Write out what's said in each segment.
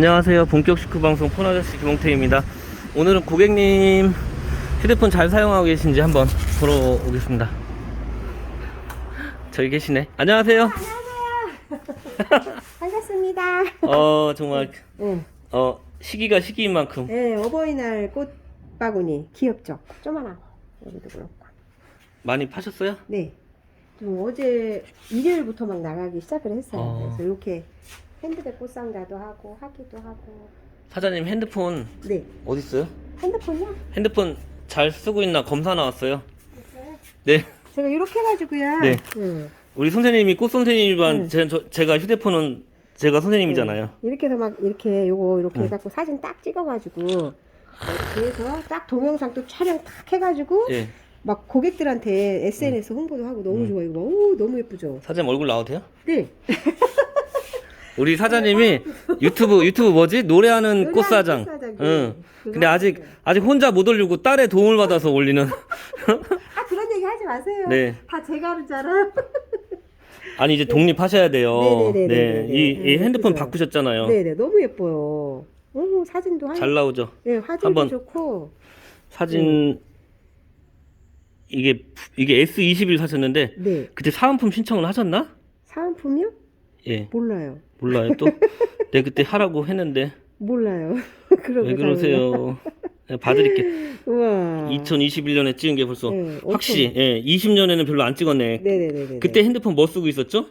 안녕하세요. 본격 식후 방송 폰아저씨 김홍태입니다. 오늘은 고객님 휴대폰 잘 사용하고 계신지 한번 보러 오겠습니다. 저기 계시네. 안녕하세요. 반갑습니다. 어 정말 네, 어 시기가 시기인 만큼 네 어버이날 꽃바구니 귀엽죠? 조만하고 여기도 그렇고. 많이 파셨어요? 네. 좀 어제 일요일부터 막 나가기 시작을 했어요. 어. 그래서 이렇게 핸드백 꽃상자도 하고 하기도 하고. 사장님 핸드폰 네. 어디 있어요? 핸드폰이요? 핸드폰 잘 쓰고 있나 검사 나왔어요. 네. 제가 이렇게 해가지고요. 네. 음, 우리 선생님이 꽃 선생님이지만 네. 제, 저- 제가 휴대폰은 제가 선생님이잖아요. 이렇게 해서 막 이렇게 요거 이렇게 음. 해갖고 사진 딱 찍어가지고 그래서 딱 동영상 또 촬영 딱 해가지고 예. 막 고객들한테 SNS 홍보도 하고 너무 음. 좋아요. 이거 봐. 오 너무 예쁘죠? 사장님 얼굴 나와도 돼요? 네. 우리 사장님이 유튜브 유튜브 뭐지 노래하는 꽃사장. 꽃사장. 응. 그거 근데 아직 하세요. 아직 혼자 못 올리고 딸의 도움을 받아서 올리는. 아 그런 얘기 하지 마세요. 네. 다 제가 하잖아요. 아니 이제 독립하셔야 돼요. 네네네네네. 네. 이, 이 네, 핸드폰 예쁘죠. 바꾸셨잖아요. 네네 너무 예뻐요. 오 사진도 한. 잘 나오죠. 네 화질도 한번 좋고. 사진 이게 이게 S21 사셨는데 네 그때 사은품 신청을 하셨나? 사은품이요? 예. 몰라요. 몰라요 또. 내 그때 하라고 했는데 몰라요. 그러게 왜 그러세요? 네, 봐드릴게. 우와. 2021년에 찍은 게 벌써 네, 확실히 예, 20년에는 별로 안 찍었네. 네네네네. 그때 핸드폰 뭐 쓰고 있었죠?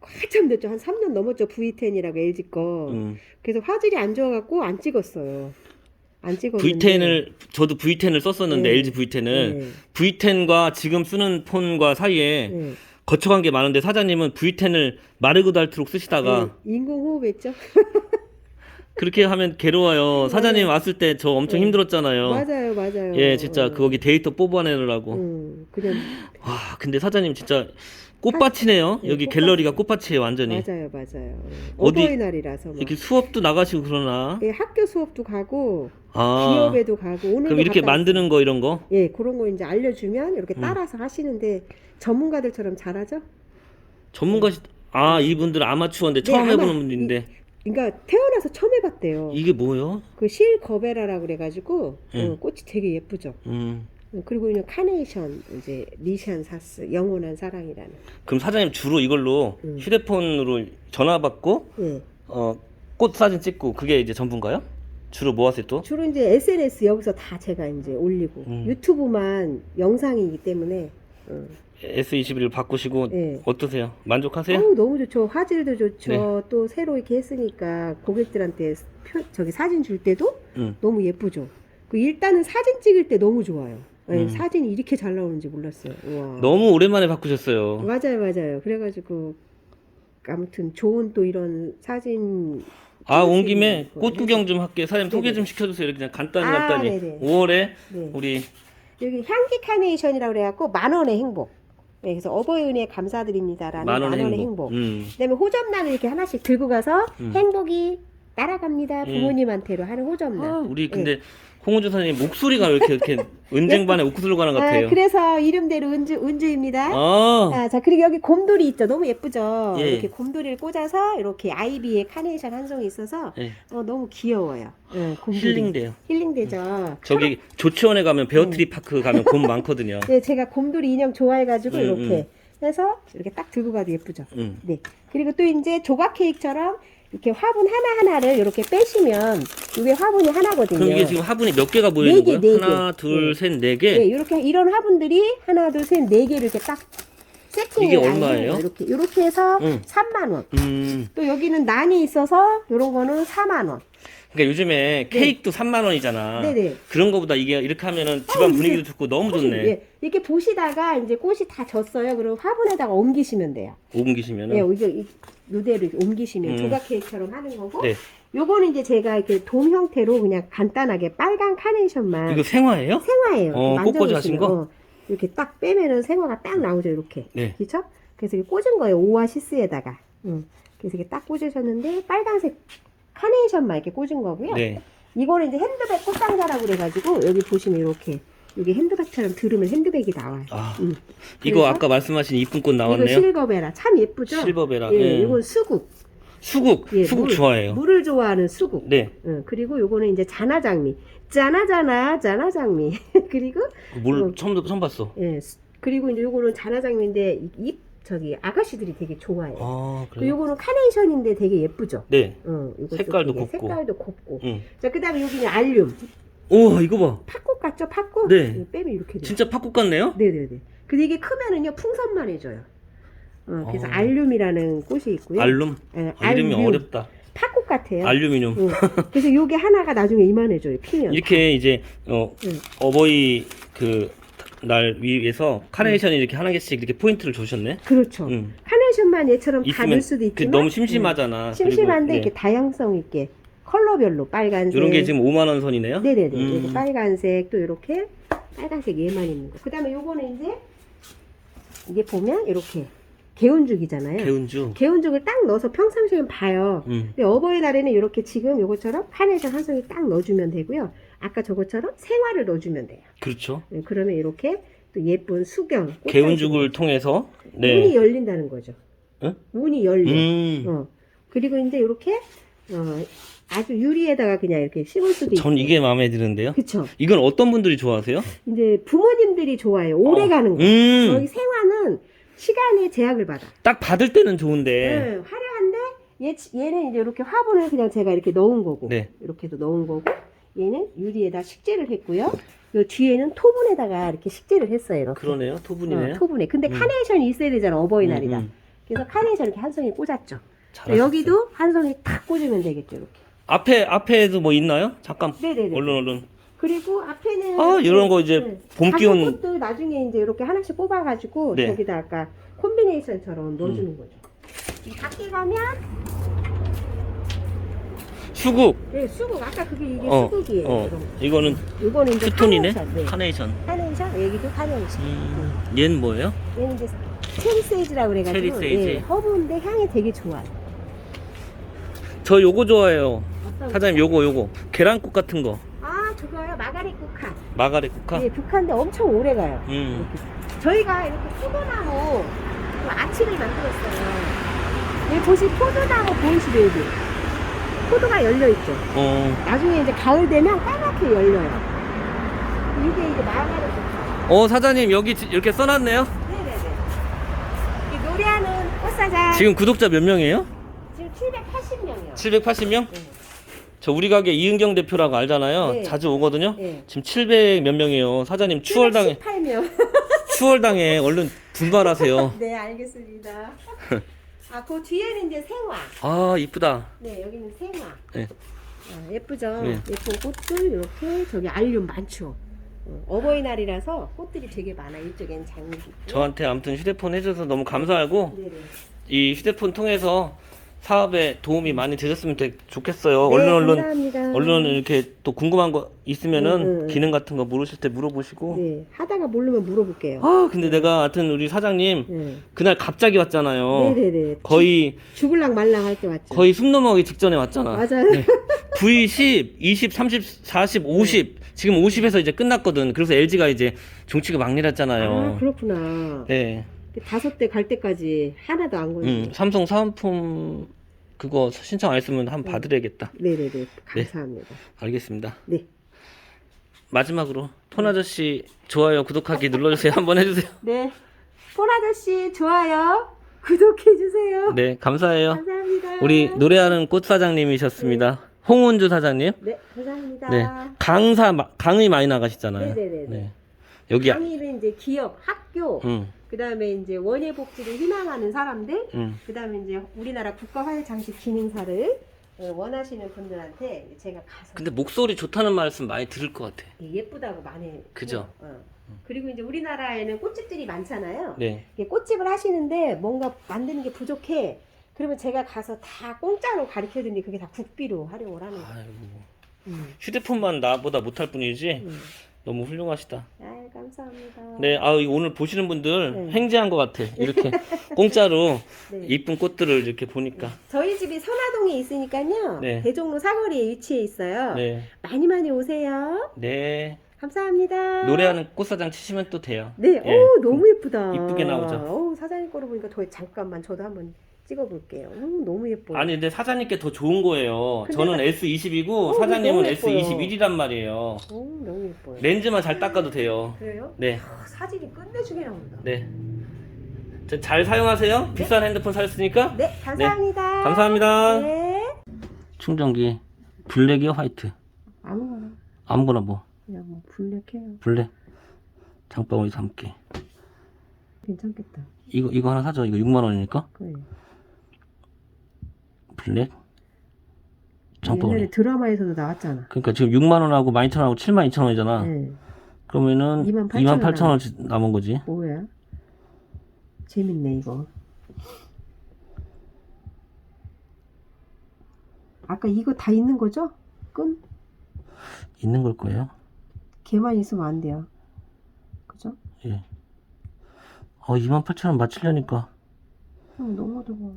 한참 됐죠. 한 3년 넘었죠. V10이라고 LG 거. 음. 그래서 화질이 안 좋아갖고 안 찍었어요. 안 찍었는데. V10을 저도 V10을 썼었는데 네. LG V10을 네. V10과 지금 쓰는 폰과 사이에 네. 거쳐간 게 많은데 사장님은 V10을 마르고 닳도록 쓰시다가 네. 인공호흡했죠. 그렇게 하면 괴로워요. 사장님 왔을 때 저 엄청 네. 힘들었잖아요. 맞아요, 맞아요. 예, 진짜 어. 거기 데이터 뽑아내느라고. 음, 그냥 와, 근데 사장님 진짜 꽃밭이네요. 네, 여기 꽃밭. 갤러리가 꽃밭이에요, 완전히. 맞아요, 맞아요. 어디- 어버이날이라서 막. 이렇게 수업도 나가시고 그러나. 예, 학교 수업도 가고 아. 기업에도 가고 오늘 그럼 이렇게 만드는 거 이런 거? 예, 그런 거 이제 알려주면 이렇게 음. 따라서 하시는데 전문가들처럼 잘하죠? 전문가 시... 아, 이분들 아마추어인데 처음 네, 아마 해보는 분인데 그러니까 태어나서 처음 해봤대요. 이게 뭐예요? 그 실 거베라라고 그래가지고 음. 어, 꽃이 되게 예쁘죠. 음. 음, 그리고 이제 카네이션 이제 리샨사스 영원한 사랑이라는. 그럼 사장님 주로 이걸로 음. 휴대폰으로 전화 받고 예. 어, 꽃 사진 찍고 그게 이제 전부인가요? 주로 뭐 하세요 또? 주로 이제 SNS 여기서 다 제가 이제 올리고 음. 유튜브만 영상이기 때문에 어. S21을 바꾸시고 예. 어떠세요? 만족하세요? 어우, 너무 좋죠. 화질도 좋죠. 네. 또 새로 이렇게 했으니까 고객들한테 표, 저기 사진 줄 때도 음. 너무 예쁘죠. 그 일단은 사진 찍을 때 너무 좋아요. 예, 음. 사진이 이렇게 잘 나오는지 몰랐어요. 우와. 너무 오랜만에 바꾸셨어요. 맞아요, 맞아요. 그래가지고 아무튼 좋은 또 이런 사진 아, 온수 김에 거꽃 구경 좀 할게. 사장님 소개 네네. 좀 시켜주세요. 이렇게 그냥 간단히 아, 간단히. 네네. 5월에 네. 우리 여기 향기 카네이션이라고 그래갖고 만 원의 행복. 네, 그래서 어버이 은혜 감사드립니다라는 만만 원의. 행복. 음. 그다음에 호접란을 이렇게 하나씩 들고 가서 음. 행복이 따라갑니다. 예. 부모님한테로 하는 호접란. 아, 우리 근데 홍은주 선생님 목소리가 왜 이렇게 이렇게 은쟁반에 옥수수 가는 것 같아요. 아, 그래서 이름대로 은주 은주입니다. 아, 아, 자 그리고 여기 곰돌이 있죠. 너무 예쁘죠. 예. 이렇게 곰돌이를 꽂아서 이렇게 아이비의 카네이션 한 송이 있어서 예. 어, 너무 귀여워요. 예, 곰돌이. 힐링돼요. 힐링되죠. 저기 조치원에 가면 베어트리 파크 가면 곰 많거든요. 네, 제가 곰돌이 인형 좋아해가지고 음, 이렇게 해서 이렇게 딱 들고 가도 예쁘죠. 음. 네. 그리고 또 이제 조각 케이크처럼 이렇게 화분 하나 하나를 이렇게 빼시면 이게 화분이 하나거든요. 그럼 이게 지금 화분이 몇 개가 보이는 네 개, 거예요? 네 개. 하나, 둘, 네. 셋, 네 개. 네, 이렇게 이런 화분들이 하나, 둘, 셋, 네 개를 이렇게 딱 세팅을 이게 얼마예요? 이렇게 이렇게 해서 응. 3만 원. 음. 또 여기는 난이 있어서 이런 거는 4만 원. 그러니까 요즘에 케이크도 3만 원이잖아. 네, 네. 그런 거보다 이게 이렇게 하면은 집안 분위기도 좋고 너무 좋네. 예, 이렇게 보시다가 이제 꽃이 다 졌어요. 그럼 화분에다가 옮기시면 돼요. 옮기시면은. 예, 이게 이- 이렇게 옮기시면 음. 조각 케이크처럼 하는 거고. 네. 요거는 이제 제가 이렇게 돔 형태로 그냥 간단하게 빨간 카네이션만 이거 생화예요? 생화예요. 어, 만져보시면, 꽃꽂이 하신 거? 어, 이렇게 딱 빼면은 생화가 딱 나오죠, 이렇게. 네. 그렇죠? 그래서 이렇게 꽂은 거예요, 오아시스에다가. 음. 그래서 이렇게 딱 꽂으셨는데 빨간색 카네이션만 이렇게 꽂은 거고요. 네. 이거는 이제 핸드백 꽃상자라고 그래가지고 여기 보시면 이렇게 여기 핸드백처럼 들으면 핸드백이 나와요. 아, 음. 이거 그래서 아까 말씀하신 이쁜 꽃 이거 나왔네요. 실거베라 참 예쁘죠? 실버베라. 예, 예. 이건 수국. 수국, 예, 수국 물, 좋아해요. 물을 좋아하는 수국. 네, 응, 그리고 요거는 이제 자나장미. 짜나자나 자나장미. 그리고 물 어. 처음 처음 봤어. 예, 수- 그리고 이제 요거는 자나장미인데 이- 잎 저기 아가씨들이 되게 좋아해요. 아, 그리고 그래요? 요거는 카네이션인데 되게 예쁘죠. 네, 응, 요것도 색깔도 곱고. 색깔도 곱고. 응. 자, 그다음에 여기는 알륨. 오, 이거 봐. 팥꽃 같죠? 팥꽃? 네. 이거 빼면 이렇게 돼요. 진짜 팥국 같네요. 네네네. 근데 이게 크면은요 풍선만 해줘요. 어, 그래서 어. 알륨이라는 꽃이 있고요. 알룸. 예, 아, 이름이 알륨. 어렵다. 팥꽃 같아요. 알루미늄. 응. 그래서 요게 하나가 나중에 이만해져요. 피면. 이렇게 이제 어, 응. 어버이 그 날 위해서 카네이션 이 이렇게 하나 개씩 이렇게 포인트를 주셨네. 그렇죠. 응. 카네이션만 얘처럼 있으면 받을 수도 그 있지만 너무 심심하잖아. 응. 심심한데 그리고, 이렇게 다양성 있게 컬러별로 빨간색. 이런 게 지금 5만 원 선이네요. 네네네. 음. 이거 빨간색 또 이렇게 빨간색 얘만 있는 거. 그다음에 요거는 이제 이게 보면 이렇게 개운죽이잖아요. 개운주. 개운죽을 딱 넣어서 평상시에 봐요. 음. 근데 어버이날에는 이렇게 지금 요것처럼 카네이션 한 송이 딱 넣어주면 되고요. 아까 저것처럼 생화를 넣어주면 돼요. 그렇죠. 네, 그러면 이렇게 또 예쁜 수경, 개운죽을 통해서 네. 문이 열린다는 거죠. 응? 문이 열려. 음. 어. 그리고 이제 이렇게 어, 아주 유리에다가 그냥 이렇게 심을 수도 있고. 전 이게 마음에 드는데요. 그쵸. 이건 어떤 분들이 좋아하세요? 이제 부모님들이 좋아해요. 오래 어. 가는 거. 음. 저희 생화는 시간에 제약을 받아. 딱 받을 때는 좋은데. 네, 화려한데 얘, 얘는 이제 이렇게 화분을 그냥 제가 이렇게 넣은 거고 네. 이렇게도 넣은 거고 얘는 유리에다 식재를 했고요. 요 뒤에는 토분에다가 이렇게 식재를 했어요. 이렇게. 그러네요. 토분이네요. 어, 토분에. 근데 음. 카네이션이 있어야 되잖아 어버이날이다. 음, 음. 그래서 카네이션 이렇게 한 송이 꽂았죠. 잘하셨어요. 여기도 한 송이 탁 꽂으면 되겠죠. 이렇게. 앞에 앞에도 뭐 있나요? 잠깐. 네네네. 얼른 얼른. 그리고 앞에는 아, 이런 거 이제 네. 봄 기운 꽃도 나중에 이제 이렇게 하나씩 뽑아가지고 네. 음. 저기다 아까 콤비네이션처럼 넣어주는 거죠. 이 밖에 가면 수국. 네, 수국 아까 그게 이게 어. 수국이에요. 어. 이런 거. 이거는 이거는 이제 투톤이네. 카네이션. 네. 카네이션. 카네이션 여기도 카네이션. 음. 얘는 뭐예요? 얘는 이제 체리 세이지라고 그래가지고 체리 세이지. 예, 허브인데 향이 되게 좋아요. 저 요거 좋아해요. 사장님 요거 요거 계란국 같은 거. 아 저거요 마가리 국화. 마가렛 국화. 예, 북한데 엄청 오래 가요. 음. 저희가 이렇게 포도나무 그 아치를 만들었어요. 여기 보시 포도나무 보이시죠 여기? 포도가 열려 있죠. 어. 나중에 이제 가을 되면 까맣게 열려요. 이게 이제 마가리 국화. 어 사장님 여기 지- 이렇게 써놨네요. 네네네. 이 노래하는 꽃사장 지금 구독자 몇 명이에요? 지금 780명이요. 780명? 네. 저 우리 가게 이은경 대표라고 알잖아요. 네. 자주 오거든요. 네. 지금 700 몇 명이에요. 사장님 추월당에 8명. 추월당에 얼른 분발하세요. 네, 알겠습니다. 아, 그 뒤에는 이제 생화. 아 이쁘다. 네, 여기는 생화. 네. 아, 예쁘죠? 네. 예쁜 꽃들 이렇게 저기 알륨 많죠. 어, 어버이날이라서 꽃들이 되게 많아. 이쪽에는 장미. 저한테 아무튼 휴대폰 해줘서 너무 감사하고 네네. 이 휴대폰 통해서 사업에 도움이 많이 되셨으면 되게 좋겠어요. 네, 얼른 얼른 감사합니다. 얼른 이렇게 또 궁금한 거 있으면은 음, 음, 음. 기능 같은 거 물으실 때 물어보시고. 네, 하다가 모르면 물어볼게요. 아 근데 내가 하여튼 우리 사장님 네. 그날 갑자기 왔잖아요. 네네네. 거의 죽을랑 말랑 할 때 왔죠. 거의 숨 넘어가기 직전에 왔잖아. 맞아요. 네. V10, 20, 30, 40, 50. 지금 50에서 이제 끝났거든. 그래서 LG가 이제 종치가 막내렸잖아요. 아, 그렇구나. 네. 다섯 대 갈 때까지 하나도 안 걸리네. 음, 삼성 사은품 그거 신청 안 했으면 한번 받으려야겠다. 네네네. 감사합니다. 알겠습니다. 네. 마지막으로 톤 아저씨 좋아요, 구독하기 눌러주세요. 한번 해주세요. 네. 폰 아저씨 좋아요. 구독해주세요. 네, 감사해요. 감사합니다. 우리 노래하는 꽃 사장님이셨습니다. 홍은주 사장님. 네, 감사합니다. 네, 강사 마- 강의 많이 나가시잖아요. 네네네 네. 네. 여기 아- 강의는 이제 기업, 학교, 음, 그다음에 이제 원예 복지를 희망하는 사람들, 음. 그다음에 이제 우리나라 국가 화해 장식 기능사를 어, 원하시는 분들한테 제가 가서 근데 목소리 좋다는 말씀 많이 들을 것 같아. 예쁘다고 많이 그죠? 해요. 어. 그리고 이제 우리나라에는 꽃집들이 많잖아요. 네. 이게 꽃집을 하시는데 뭔가 만드는 게 부족해. 그러면 제가 가서 다 공짜로 가르쳐 드리니 그게 다 국비로 활용을 하는 거예요. 아이고. 음. 휴대폰만 나보다 못할 뿐이지 음. 너무 훌륭하시다. 아, 감사합니다. 네, 아 오늘 보시는 분들 네. 횡재한 것 같아. 이렇게 공짜로 네. 이쁜 꽃들을 이렇게 보니까. 저희 집이 선화동에 있으니까요. 네. 대종로 사거리에 위치해 있어요. 네, 많이 많이 오세요. 네. 감사합니다. 노래하는 꽃사장 치시면 또 돼요. 네, 예. 오 너무 예쁘다. 이쁘게 나오죠. 오 사장님 거로 보니까 더 잠깐만 저도 한번 찍어볼게요. 음, 너무 예뻐요. 아니 근데 사장님께 더 좋은 거예요. 근데 저는 S22고 어, 사장님은 너무 예뻐요. S21이란 말이에요. 어, 너무 예뻐요. 렌즈만 잘 닦아도 돼요. 그래요? 네, 아, 사진이 끝내주게 나온다. 네. 자, 잘 사용하세요. 비싼 핸드폰 사셨으니까. 네, 감사합니다. 감사합니다. 네. 충전기 블랙이요, 화이트. 아무거나 아무거나 뭐 그냥 뭐 블랙해요. 블랙. 장바구니 담게. 괜찮겠다. 이거 이거 하나 사죠. 이거 6만 원이니까. 그래. 블랙. 장바구니. 옛날에 드라마에서도 나왔잖아. 그러니까 지금 6만 원하고 12,000원하고 7만 2천 원이잖아. 네. 그러면은 28,000 2만 8천 원 남은 거지. 뭐야? 재밌네 이거. 아까 이거 다 있는 거죠? 끈? 있는 걸 거예요. 걔만 있으면 안 돼요. 그죠? 예. 어, 2만 8천 원 맞추려니까. 음, 너무 어두워.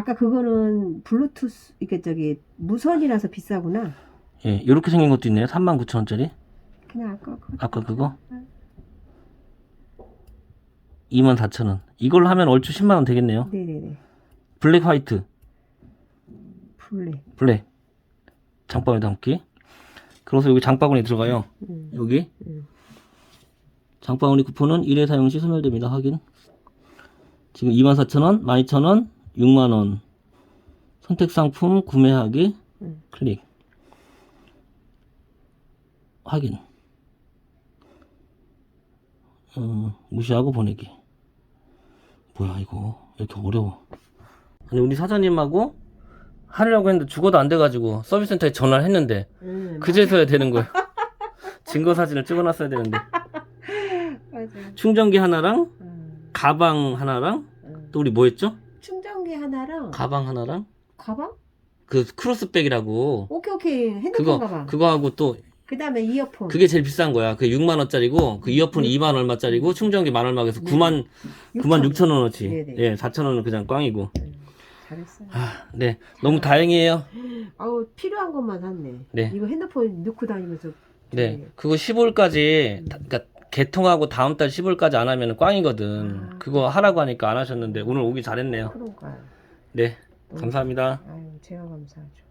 아까 그거는 블루투스 이게 저기 무선이라서 비싸구나. 예, 이렇게 생긴 것도 있네요. 3만 9천 원짜리. 그냥 아까 그 아까 그거 응. 2만 4천 원. 이걸로 하면 얼추 10만 원 되겠네요. 네네네 블랙 화이트, 블랙. 블랙. 장바구니 담기. 그래서 여기 장바구니 들어가요. 음, 여기 음. 장바구니 쿠폰은 1회 사용 시 소멸됩니다. 확인. 지금 24,000원, 12,000원, 6만원. 선택 상품 구매하기. 음. 클릭. 확인. 어, 무시하고 보내기. 뭐야, 이거. 왜 이렇게 어려워. 아니, 우리 사장님하고 하려고 했는데 죽어도 안 돼가지고 서비스센터에 전화를 했는데 음, 그제서야 되는 거야. 증거 사진을 찍어놨어야 되는데. 맞아. 충전기 하나랑 음, 가방 하나랑 음. 또 우리 뭐 했죠? 충전기 하나랑 가방 하나랑 가방? 그 크로스백이라고 오케이 오케이 핸드폰 그거 가방. 그거 하고 또 그 다음에 이어폰. 그게 제일 비싼 거야. 그 6만 원짜리고 그 이어폰 이 2만 얼마짜리고 충전기 만 얼마에서 네. 9만 9만 6천 네네. 원어치. 예, 4천 원은 그냥 꽝이고. 음, 잘했어요. 아, 네. 너무 다행이에요. 아우 필요한 것만 샀네. 네. 이거 핸드폰 넣고 다니면서. 네. 그거 15일까지 그러니까 개통하고 다음 달 15일까지 안 하면 꽝이거든. 아. 그거 하라고 하니까 안 하셨는데 오늘 오기 잘했네요. 그런가요? 네. 감사합니다. 아유 제가 감사하죠.